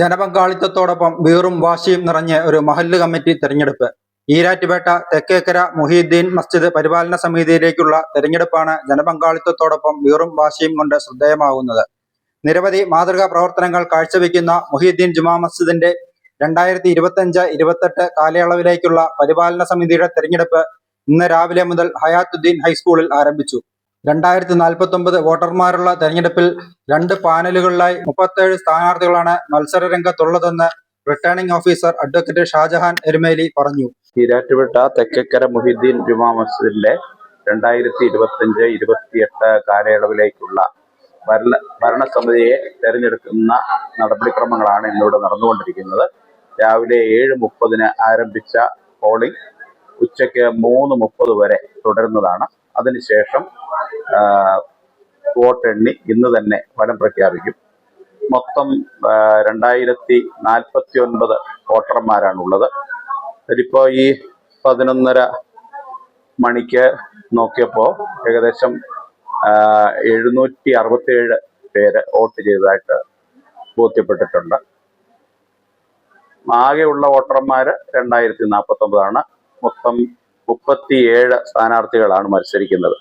ജനപങ്കാളിത്തത്തോടൊപ്പം വീറും വാശിയും നിറഞ്ഞ ഒരു മഹല്ല് കമ്മിറ്റി തെരഞ്ഞെടുപ്പ്. ഈരാറ്റുപേട്ട തെക്കേക്കര മുഹീദ്ദീൻ മസ്ജിദ് പരിപാലന സമിതിയിലേക്കുള്ള തെരഞ്ഞെടുപ്പാണ് ജനപങ്കാളിത്തത്തോടൊപ്പം വീറും വാശിയും കൊണ്ട് ശ്രദ്ധേയമാകുന്നത്. നിരവധി മാതൃകാ പ്രവർത്തനങ്ങൾ കാഴ്ചവെക്കുന്ന മുഹീദ്ദീൻ ജുമാ മസ്ജിദിന്റെ രണ്ടായിരത്തി ഇരുപത്തിയഞ്ച് ഇരുപത്തെട്ട് കാലയളവിലേക്കുള്ള പരിപാലന സമിതിയുടെ തെരഞ്ഞെടുപ്പ് ഇന്ന് രാവിലെ മുതൽ ഹയാത്തുദ്ദീൻ ഹൈസ്കൂളിൽ ആരംഭിച്ചു. രണ്ടായിരത്തി നാൽപ്പത്തി ഒമ്പത് വോട്ടർമാരുള്ള തെരഞ്ഞെടുപ്പിൽ രണ്ട് പാനലുകളിലായി മുപ്പത്തേഴ് സ്ഥാനാർത്ഥികളാണ് മത്സര രംഗത്തുള്ളതെന്ന് returning officer advocate Shajahan Erumeli പറഞ്ഞു. ഈരാറ്റുപേട്ട തെക്കക്കര മുഹിദ്ദീൻ ജുമാ മസ്ജിദിലെ രണ്ടായിരത്തി ഇരുപത്തിയഞ്ച് ഇരുപത്തിയെട്ട് കാലയളവിലേക്കുള്ള ഭരണ ഭരണസമിതിയെ തെരഞ്ഞെടുക്കുന്ന നടപടിക്രമങ്ങളാണ് ഇന്നിവിടെ നടന്നുകൊണ്ടിരിക്കുന്നത്. രാവിലെ ഏഴ് മുപ്പതിന് ആരംഭിച്ച പോളിംഗ് ഉച്ചയ്ക്ക് മൂന്ന് മുപ്പത് വരെ തുടരുന്നതാണ്. അതിനുശേഷം ആ, വോട്ടെണ്ണി ഇന്ന് തന്നെ ഫലം പ്രഖ്യാപിക്കും. മൊത്തം രണ്ടായിരത്തി നാൽപ്പത്തി ഒൻപത് വോട്ടർമാരാണുള്ളത്. ഇതിപ്പോ ഈ പതിനൊന്നര മണിക്ക് നോക്കിയപ്പോൾ ഏകദേശം എഴുന്നൂറ്റി അറുപത്തിയേഴ് പേര് വോട്ട് ചെയ്തതായിട്ട് ബോധ്യപ്പെട്ടിട്ടുണ്ട്. ആകെയുള്ള വോട്ടർമാര് രണ്ടായിരത്തി നാൽപ്പത്തി ഒമ്പതാണ് മൊത്തം മുപ്പത്തിയേഴ് സ്ഥാനാർത്ഥികളാണ് മത്സരിക്കുന്നത്.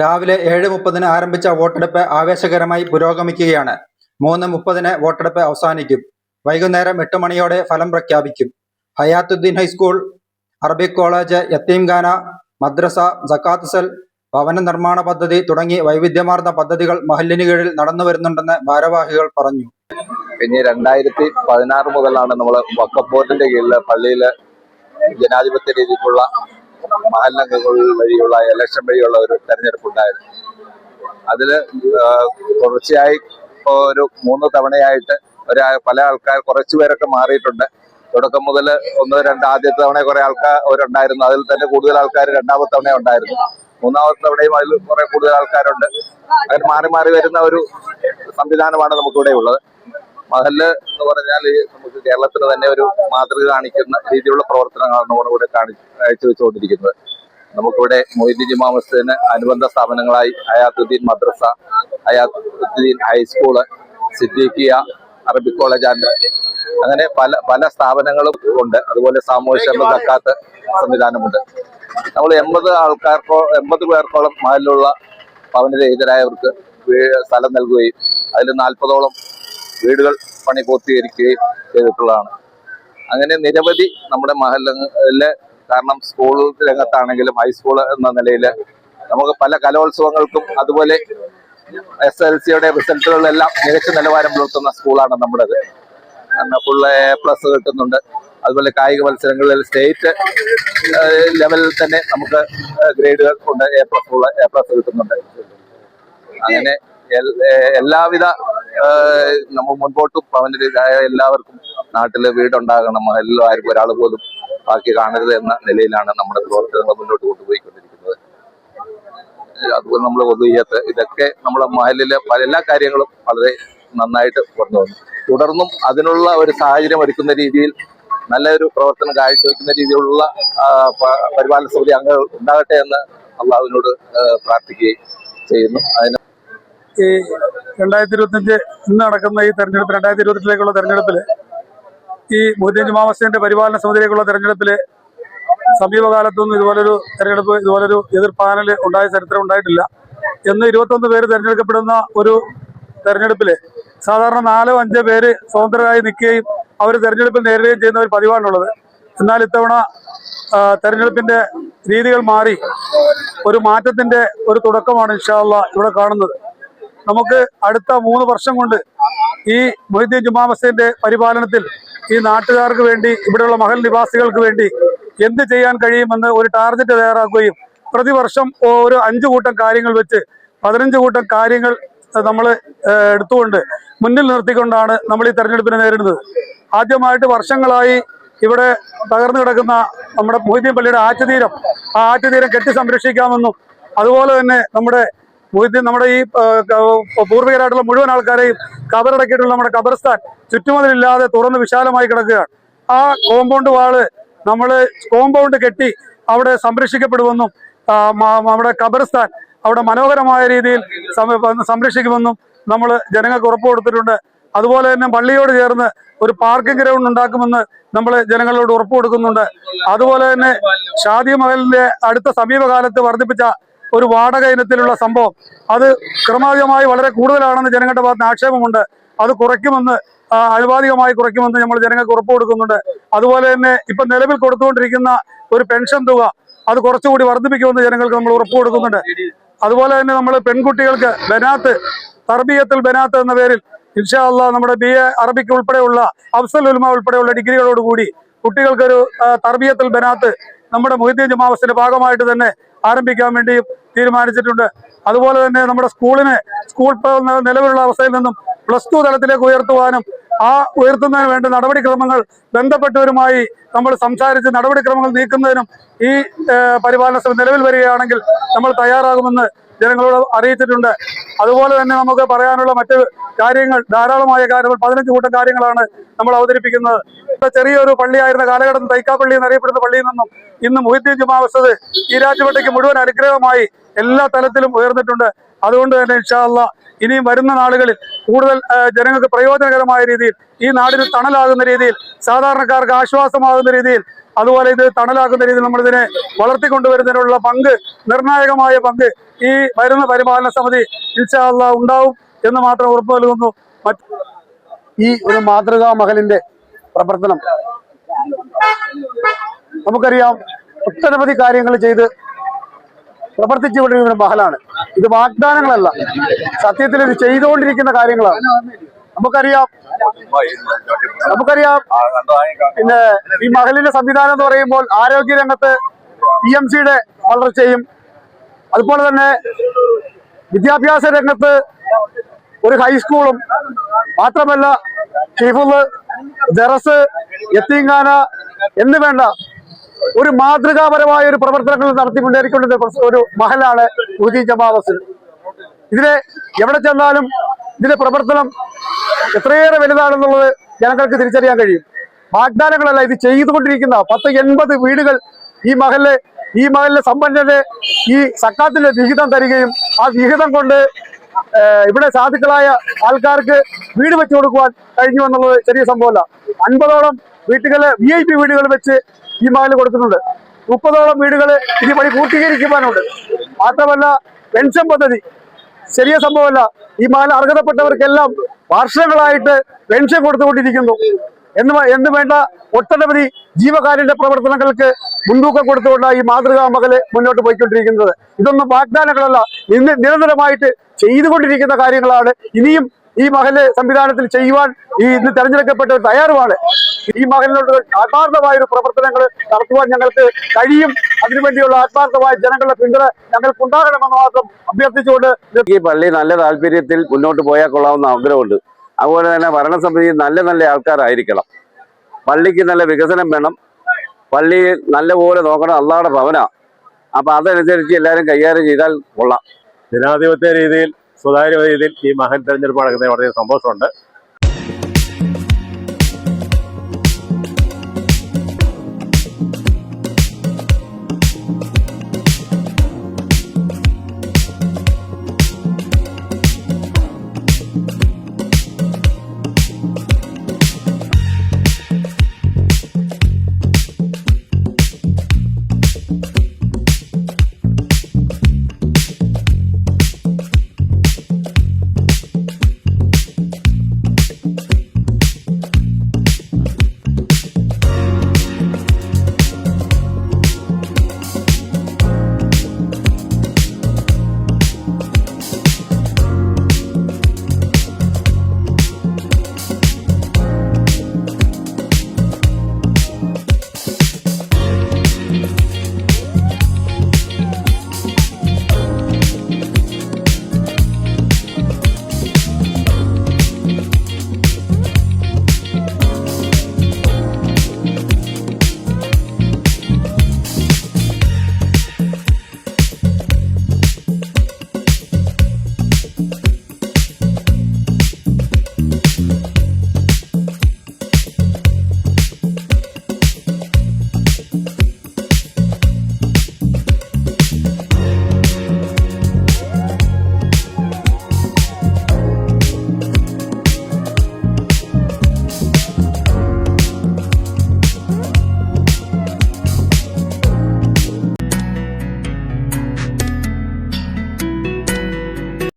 രാവിലെ ഏഴ് മുപ്പതിന് ആരംഭിച്ച വോട്ടെടുപ്പ് ആവേശകരമായി പുരോഗമിക്കുകയാണ്. മൂന്ന് മുപ്പതിന് വോട്ടെടുപ്പ് അവസാനിക്കും. വൈകുന്നേരം എട്ട് മണിയോടെ ഫലം പ്രഖ്യാപിക്കും. Hayathuddeen high school Arabic college യത്തീംഖാന മദ്രസ ജക്കാത്ത് സെൽ ഭവന നിർമ്മാണ പദ്ധതി തുടങ്ങി വൈവിധ്യമാർന്ന പദ്ധതികൾ മഹലിന് കീഴിൽ നടന്നു വരുന്നുണ്ടെന്ന് ഭാരവാഹികൾ പറഞ്ഞു. പിന്നെ രണ്ടായിരത്തി പതിനാറ് മുതലാണ് നമ്മൾ ബോർഡിന്റെ കീഴിൽ പള്ളിയിൽ ജനാധിപത്യ രീതിക്കുള്ള മഹല്ലംഗങ്ങൾ വഴിയുള്ള ഇലക്ഷൻ വഴിയുള്ള ഒരു തെരഞ്ഞെടുപ്പ് ഉണ്ടായിരുന്നു അതിൽ തുടർച്ചയായി ഒരു മൂന്ന് തവണയായിട്ട് ഒരു പല ആൾക്കാർ കുറച്ചു പേരൊക്കെ മാറിയിട്ടുണ്ട്. തുടക്കം മുതൽ ഒന്ന് രണ്ട് ആദ്യത്തെ തവണ കുറെ ആൾക്കാർ അവരുണ്ടായിരുന്നു. അതിൽ തന്നെ കൂടുതൽ ആൾക്കാർ രണ്ടാമത്തെ തവണ ഉണ്ടായിരുന്നു. മൂന്നാമത്തെ തവണയും അതിൽ കുറെ കൂടുതൽ ആൾക്കാരുണ്ട്. അങ്ങനെ മാറി മാറി വരുന്ന ഒരു സംവിധാനമാണ് നമുക്കിവിടെ ഉള്ളത്. മഹൽ എന്ന് പറഞ്ഞാൽ നമുക്ക് കേരളത്തിന് തന്നെ ഒരു മാതൃക കാണിക്കുന്ന രീതിയിലുള്ള പ്രവർത്തനങ്ങളാണ് നമ്മളിവിടെ കാണി കാഴ്ചവെച്ചുകൊണ്ടിരിക്കുന്നത് നമുക്കിവിടെ മൊയ്തീൻ ജുമാ അനുബന്ധ സ്ഥാപനങ്ങളായി അയാത്തുദ്ദീൻ മദ്രസ Ayathuddeen high school Siddiqiya Arabic college and അങ്ങനെ പല പല സ്ഥാപനങ്ങളും ഉണ്ട്. അതുപോലെ സാമൂഹ്യ തക്കാത്ത സംവിധാനമുണ്ട്. നമ്മൾ എൺപത് ആൾക്കാർക്കോ എൺപത് പേർക്കോളം മഹലിലുള്ള ഭവനരഹിതരായവർക്ക് സ്ഥലം നൽകുകയും അതിൽ നാൽപ്പതോളം വീടുകൾ പണി പൂർത്തീകരിക്കുകയും ചെയ്തിട്ടുള്ളതാണ്. അങ്ങനെ നിരവധി നമ്മുടെ മഹലിലെ കാരണം സ്കൂൾ രംഗത്താണെങ്കിലും ഹൈസ്കൂൾ എന്ന നിലയിൽ നമുക്ക് പല കലോത്സവങ്ങൾക്കും അതുപോലെ എസ് എൽ സിയുടെ റിസൾട്ടുകളിലെല്ലാം മികച്ച നിലവാരം പുലർത്തുന്ന സ്കൂളാണ് നമ്മുടേത്. ഫുൾ എ പ്ലസ് കിട്ടുന്നുണ്ട്. അതുപോലെ കായിക മത്സരങ്ങളിൽ സ്റ്റേറ്റ് ലെവലിൽ തന്നെ നമുക്ക് ഗ്രേഡുകൾ ഉണ്ട്. എ പ്ലസ് എ പ്ലസ് കിട്ടുന്നുണ്ട്. അങ്ങനെ എല്ലാവിധ നമ്മൾ മുൻപോട്ടും ഭവനരായ എല്ലാവർക്കും നാട്ടിൽ വീടുണ്ടാകണം. എല്ലാവർക്കും ഒരാൾ പോലും ബാക്കി കാണരുത് എന്ന നിലയിലാണ് നമ്മുടെ പ്രവർത്തനങ്ങൾ മുന്നോട്ട് കൊണ്ടുപോയിക്കൊണ്ടിരിക്കുന്നത്. അതുപോലെ നമ്മൾ ഒതുയ്യത്ത് ഇതൊക്കെ നമ്മുടെ മഹലിലെ പല എല്ലാ കാര്യങ്ങളും വളരെ നന്നായിട്ട് കൊണ്ടു വന്നു തുടർന്നും അതിനുള്ള ഒരു സാഹചര്യം ഒരുക്കുന്ന രീതിയിൽ നല്ലൊരു പ്രവർത്തനം കാഴ്ചവെക്കുന്ന രീതിയിലുള്ള പരിപാലന സമിതി അംഗങ്ങൾ ഉണ്ടാകട്ടെ എന്ന് അള്ളാഹുവിനോട് പ്രാർത്ഥിക്കുകയും ചെയ്യുന്നു. അതിന് രണ്ടായിരത്തി ഇരുപത്തിയഞ്ച് ഇന്ന് നടക്കുന്ന ഈ തെരഞ്ഞെടുപ്പ് രണ്ടായിരത്തി ഇരുപത്തിലേക്കുള്ള തെരഞ്ഞെടുപ്പിൽ ഈ മുഹദ്ദീൻ ജുമാ മസ്ജിദിന്റെ പരിപാലന സമിതിയിലേക്കുള്ള തെരഞ്ഞെടുപ്പിൽ സമീപകാലത്തൊന്നും ഇതുപോലൊരു തെരഞ്ഞെടുപ്പ് ഇതുപോലൊരു എതിർ പാനൽ ഉണ്ടായ ചരിത്രം ഉണ്ടായിട്ടില്ല. എന്ന് ഇരുപത്തൊന്ന് പേര് തെരഞ്ഞെടുക്കപ്പെടുന്ന ഒരു തെരഞ്ഞെടുപ്പിൽ സാധാരണ നാലോ അഞ്ചോ പേര് സ്വതന്ത്രരായി നിൽക്കുകയും അവർ തെരഞ്ഞെടുപ്പിൽ നേരിടുകയും ചെയ്യുന്ന ഒരു പതിവാണുള്ളത്. എന്നാൽ ഇത്തവണ തെരഞ്ഞെടുപ്പിന്റെ രീതികൾ മാറി. ഒരു മാറ്റത്തിന്റെ ഒരു തുടക്കമാണ് ഇൻഷാല്ല ഇവിടെ കാണുന്നത്. നമുക്ക് അടുത്ത മൂന്ന് വർഷം കൊണ്ട് ഈ മൊഹിദ്ദീൻ ജുമാ മസ്ജിദിന്റെ പരിപാലനത്തിൽ ഈ നാട്ടുകാർക്ക് വേണ്ടി ഇവിടെയുള്ള മഹൽ നിവാസികൾക്ക് വേണ്ടി എന്ത് ചെയ്യാൻ കഴിയുമെന്ന് ഒരു ടാർഗറ്റ് തയ്യാറാക്കുകയും പ്രതിവർഷം ഒരു അഞ്ചു കൂട്ടം കാര്യങ്ങൾ വെച്ച് പതിനഞ്ച് കൂട്ടം കാര്യങ്ങൾ നമ്മൾ എടുത്തുകൊണ്ട് മുന്നിൽ നിർത്തിക്കൊണ്ടാണ് നമ്മൾ ഈ തെരഞ്ഞെടുപ്പിനെ നേരിടുന്നത്. ആദ്യമായിട്ട് വർഷങ്ങളായി ഇവിടെ തകർന്നു കിടക്കുന്ന നമ്മുടെ മൊയ്തീൻ പള്ളിയുടെ ആറ്റുതീരം ആ ആറ്റുതീരം കെട്ടി സംരക്ഷിക്കാമെന്നും അതുപോലെ തന്നെ നമ്മുടെ മൊയ്തീൻ നമ്മുടെ ഈ പൂർവികരായിട്ടുള്ള മുഴുവൻ ആൾക്കാരെയും കബറടക്കിയിട്ടുള്ള നമ്മുടെ കബർസ്ഥാൻ ചുറ്റുമതിലില്ലാതെ തുറന്ന് വിശാലമായി കിടക്കുകയാണ്. ആ കോമ്പൗണ്ട് വാൾ നമ്മൾ കോമ്പൗണ്ട് കെട്ടി അവിടെ സംരക്ഷിക്കപ്പെടുമെന്നും നമ്മുടെ കബർസ്ഥാൻ അവിടെ മനോഹരമായ രീതിയിൽ സംരക്ഷിക്കുമെന്നും നമ്മൾ ജനങ്ങൾക്ക് ഉറപ്പ് കൊടുത്തിട്ടുണ്ട്. അതുപോലെ തന്നെ പള്ളിയോട് ചേർന്ന് ഒരു പാർക്കിംഗ് ഗ്രൗണ്ട് ഉണ്ടാക്കുമെന്ന് നമ്മൾ ജനങ്ങളോട് ഉറപ്പ് കൊടുക്കുന്നുണ്ട്. അതുപോലെ തന്നെ ഷാദി മഹലിന്റെ അടുത്ത സമീപകാലത്ത് വർദ്ധിപ്പിച്ച ഒരു വാടക ഇനത്തിലുള്ള സംഭവം. അത് ക്രമാതീതമായി വളരെ കൂടുതലാണെന്ന് ജനങ്ങളുടെ ഭാഗത്ത് ആക്ഷേപമുണ്ട്. അത് കുറയ്ക്കുമെന്ന് അനുപാതികമായി കുറയ്ക്കുമെന്ന് നമ്മൾ ജനങ്ങൾക്ക് ഉറപ്പ് കൊടുക്കുന്നുണ്ട്. അതുപോലെ തന്നെ ഇപ്പൊ നിലവിൽ കൊടുത്തുകൊണ്ടിരിക്കുന്ന ഒരു പെൻഷൻ തുക അത് കുറച്ചുകൂടി വർദ്ധിപ്പിക്കുമെന്ന് ജനങ്ങൾക്ക് നമ്മൾ ഉറപ്പ് കൊടുക്കുന്നുണ്ട്. അതുപോലെ തന്നെ നമ്മൾ പെൺകുട്ടികൾക്ക് ബനാത്ത് തർബീയത്തിൽ ബനാത്ത് എന്ന പേരിൽ ഇൻഷാ നമ്മുടെ ബി എ അറബിക്ക് ഉൾപ്പെടെയുള്ള അഫ്സൽ ഉൽമ ഉൾപ്പെടെയുള്ള ഡിഗ്രികളോടുകൂടി കുട്ടികൾക്കൊരു തർബീയത്തിൽ ബനാത്ത് നമ്മുടെ മുഹദ്ദീൻ ജമാഅത്തിന്റെ ഭാഗമായിട്ട് തന്നെ ആരംഭിക്കാൻ വേണ്ടി തീരുമാനിച്ചിട്ടുണ്ട്. അതുപോലെ തന്നെ നമ്മുടെ സ്കൂളിനെ സ്കൂൾ നിലവിലുള്ള അവസ്ഥയിൽ നിന്നും പ്ലസ് ടു തലത്തിലേക്ക് ഉയർത്തുവാനും ആ ഉയർത്തുന്നതിന് വേണ്ട നടപടിക്രമങ്ങൾ ബന്ധപ്പെട്ടവരുമായി നമ്മൾ സംസാരിച്ച് നടപടിക്രമങ്ങൾ നീക്കുന്നതിനും ഈ പരിപാലന സമിതി നിലവിൽ വരികയാണെങ്കിൽ നമ്മൾ തയ്യാറാകുമെന്ന് ജനങ്ങളോട് അറിയിച്ചിട്ടുണ്ട്. അതുപോലെ തന്നെ നമുക്ക് പറയാനുള്ള മറ്റ് കാര്യങ്ങൾ ധാരാളമായ കാര്യങ്ങൾ പതിനഞ്ച് കൂട്ടം കാര്യങ്ങളാണ് നമ്മൾ അവതരിപ്പിക്കുന്നത്. ചെറിയൊരു പള്ളിയായിരുന്ന കാലഘട്ടം തൈക്കാപ്പള്ളി എന്നറിയപ്പെടുന്ന പള്ളിയിൽ നിന്നും ഇന്ന് മുഹിദ്ദീൻ ജുമാവസ്ഥത് ഈ രാജ്യപട്ടിക്ക് മുഴുവൻ അനുഗ്രഹമായി എല്ലാ തലത്തിലും ഉയർന്നിട്ടുണ്ട്. അതുകൊണ്ട് തന്നെ ഇൻഷാല്ല ഇനിയും വരുന്ന നാളുകളിൽ കൂടുതൽ ജനങ്ങൾക്ക് പ്രയോജനകരമായ രീതിയിൽ ഈ നാടിന് തണലാകുന്ന രീതിയിൽ സാധാരണക്കാർക്ക് ആശ്വാസമാകുന്ന രീതിയിൽ അതുപോലെ ഇത് തണലാക്കുന്ന രീതിയിൽ നമ്മളിതിനെ വളർത്തിക്കൊണ്ടുവരുന്നതിനുള്ള പങ്ക് നിർണായകമായ പങ്ക് ഈ വരുന്ന പരിപാലന സമിതി ഇൻഷാല്ല ഉണ്ടാവും എന്ന് മാത്രം ഉറപ്പ് നൽകുന്നു. ഈ ഒരു മാതൃകാ മഹലിന്റെ പ്രവർത്തനം നമുക്കറിയാം ഒട്ടനവധി കാര്യങ്ങൾ ചെയ്ത് പ്രവർത്തിച്ചുകൊണ്ടിരിക്കുന്ന കൊണ്ടിരിക്കുന്ന മഹലാണ്. ഇത് വാഗ്ദാനങ്ങളല്ല. സത്യത്തിൽ ഇത് ചെയ്തുകൊണ്ടിരിക്കുന്ന കാര്യങ്ങളാണ്. നമുക്കറിയാം. നമുക്കറിയാം. പിന്നെ ഈ മഹലിന്റെ സംവിധാനം എന്ന് പറയുമ്പോൾ ആരോഗ്യ രംഗത്ത് പി എം സിയുടെ വളർച്ചയും അതുപോലെ തന്നെ വിദ്യാഭ്യാസ രംഗത്ത് ഒരു ഹൈസ്കൂളും മാത്രമല്ല ഷിഫുൾ ദറസ് എത്തിങ്ങാന എന്ന് വേണ്ട ഒരു മാതൃകാപരമായ ഒരു പ്രവർത്തനങ്ങൾ നടത്തിക്കൊണ്ടിരിക്കുന്ന ഒരു മഹലാണ് ഊതി ജമാവസിൽ ഇതിനെ എവിടെ ചെന്നാലും ഇതിന്റെ പ്രവർത്തനം എത്രയേറെ വലുതാണെന്നുള്ളത് ജനങ്ങൾക്ക് തിരിച്ചറിയാൻ കഴിയും. വാഗ്ദാനങ്ങളല്ല ഇത് ചെയ്തുകൊണ്ടിരിക്കുന്ന പത്ത് എൺപത് വീടുകൾ ഈ മഹലിലെ ഈ മഹലിലെ സമ്പന്നന്റെ ഈ സക്കാത്തിന്റെ വിഹിതം തരികയും ആ വിഹിതം കൊണ്ട് ഇവിടെ സാധുക്കളായ ആൾക്കാർക്ക് വീട് വെച്ചു കൊടുക്കുവാൻ കഴിഞ്ഞു എന്നുള്ളത് ചെറിയ സംഭവമല്ല. അൻപതോളം വീട്ടുകളെ വി ഐ പി വീടുകൾ വെച്ച് ഈ മാൽ കൊടുക്കുന്നുണ്ട്. മുപ്പതോളം വീടുകൾ ഇനി പണി പൂർത്തീകരിക്കുവാനുണ്ട്. മാത്രമല്ല പെൻഷൻ പദ്ധതി. ചെറിയ സംഭവമല്ല ഈ മാല അർഹതപ്പെട്ടവർക്കെല്ലാം വർഷങ്ങളായിട്ട് പെൻഷൻ കൊടുത്തുകൊണ്ടിരിക്കുന്നു. എന്ന് എന്ന് വേണ്ട ഒട്ടനവധി ജീവകാരുണ്യ പ്രവർത്തനങ്ങൾക്ക് മുൻതൂക്കം കൊടുത്തുകൊണ്ട് ഈ മാതൃകാ മകൾ മുന്നോട്ട് പോയിക്കൊണ്ടിരിക്കുന്നത്. ഇതൊന്നും വാഗ്ദാനങ്ങളല്ല ഇന്ന് നിരന്തരമായിട്ട് ചെയ്തുകൊണ്ടിരിക്കുന്ന കാര്യങ്ങളാണ്. ഇനിയും ഈ മഹൽ സംവിധാനത്തിൽ ചെയ്യുവാൻ ഈ ഇന്ന് തെരഞ്ഞെടുക്കപ്പെട്ടവർ തയ്യാറുമാണ്. ഈ മകനിലോട്ട് ആത്മാർത്ഥമായ ഒരു പ്രവർത്തനങ്ങൾ നടത്തുവാൻ ഞങ്ങൾക്ക് കഴിയും. അതിനുവേണ്ടിയുള്ള ആത്മാർത്ഥമായ ജനങ്ങളുടെ പിന്തുണ ഞങ്ങൾക്ക് ഉണ്ടാകണമെന്ന് മാത്രം അഭ്യർത്ഥിച്ചുകൊണ്ട് ഈ പള്ളി നല്ല താല്പര്യത്തിൽ മുന്നോട്ട് പോയാൽ കൊള്ളാവുന്ന ആഗ്രഹമുണ്ട്. അതുപോലെ തന്നെ ഭരണസമിതി നല്ല നല്ല ആൾക്കാരായിരിക്കണം. പള്ളിക്ക് നല്ല വികസനം വേണം. പള്ളി നല്ലപോലെ നോക്കണം. അള്ളാടെ ഭവന. അപ്പൊ അതനുസരിച്ച് എല്ലാവരും കൈകാര്യം ചെയ്താൽ കൊള്ളാം. ജനാധിപത്യ രീതിയിൽ സുതാര്യ രീതിയിൽ ഈ മഹൻ തെരഞ്ഞെടുപ്പ് നടക്കുന്നതിന് വളരെ സന്തോഷമുണ്ട്.